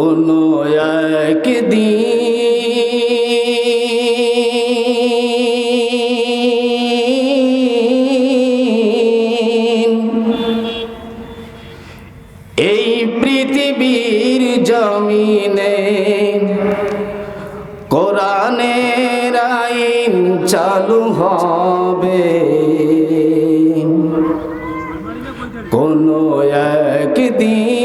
কোনো একদিন। এই পৃথিবীর জমিনে কোরআনের আইন চালু হবে। কোনো একদিন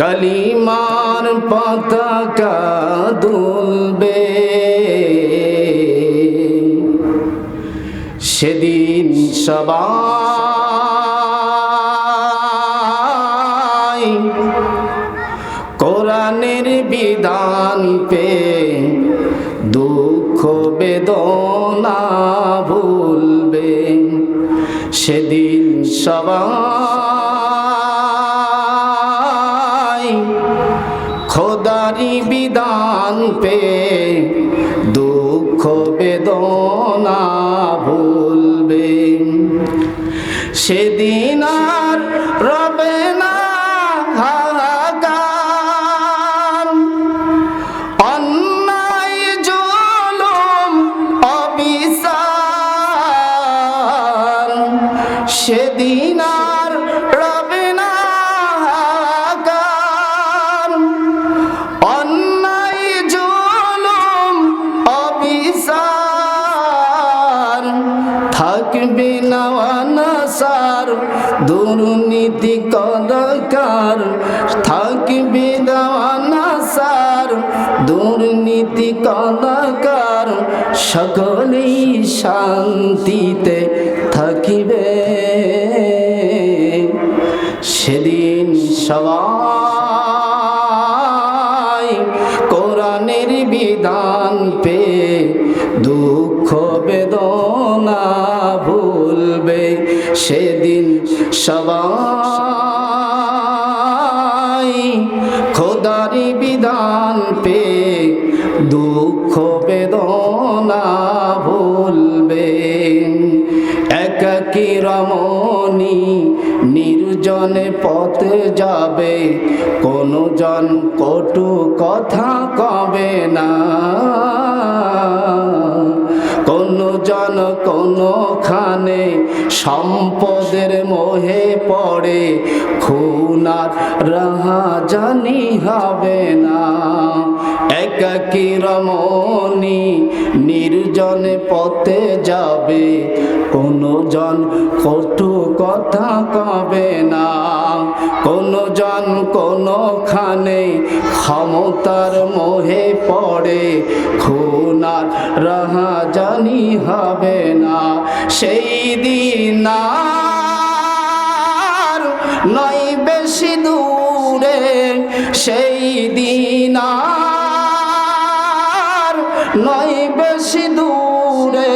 কালিমার পতাকা দুলবে সেদিন সবাই কোরআনের বিধান পে দুঃখ বেদনা ভুলবে। সেদিন সবাই বিধান পে দুঃখ বেদনা ভুলবে। সেদিন আর রবে না সেদিন আর অনাসার দুর্নীতি কদকার থাকবে না অনাসার দুর্নীতি কদকার সকলেই শান্তিতে থাকিবে। সেদিন সবাই কোরআনের বিধান পে দুঃখ বেদনা সবাই খোদারি বিধান পে দুঃখ বেদনা ভুলবে। একাকি রমণী নির্জনে পথে যাবে, কোনো জন কটু কথা কবে না। সম্পদের মোহে পড়ে খুনার রাহা জানি হবে না। একাকি রমণী নির্জনে পথে যাবে কোনো জন কটু কথা কবে না কোনো জন কোনখানে ক্ষমতার মোহে পড়ে, খুনার রাহা জানি হবে না। সেই দিন নয় বেশি দূরে, সেই দিন নয় বেশি দূরে,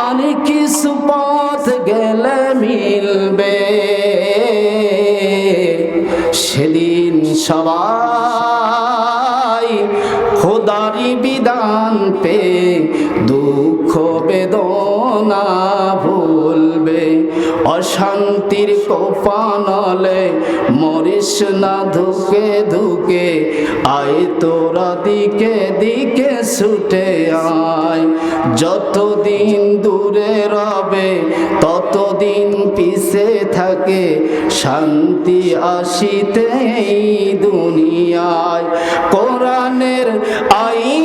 আর কিছু পথ গেলে মিলবে। সেদিন সবাই খোদারি বিধান পে দুঃখ বেদনা ভুলবে। অশান্তির কোপানলে মরিস না, ধুকে ধুকে আয় তোরা দিকে দিকে ছুটে আয়। যতদিন দূরে রবে ততদিন পিছে থাকে শান্তি আসিতে দুনিয়ায়। কোরআনের আইন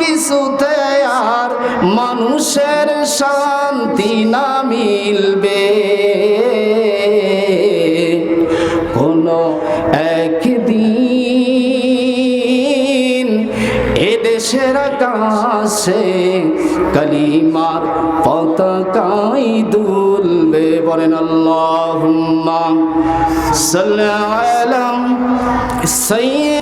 কিছুতে আর মানুষের শান্তি না মিলবে। কোনো একদিন এদেশের আকাশে কালিমার পতাকাই দুলবে। বলেন আল্লাহুম্মা সাল্লি আলা সাইয়্যিদ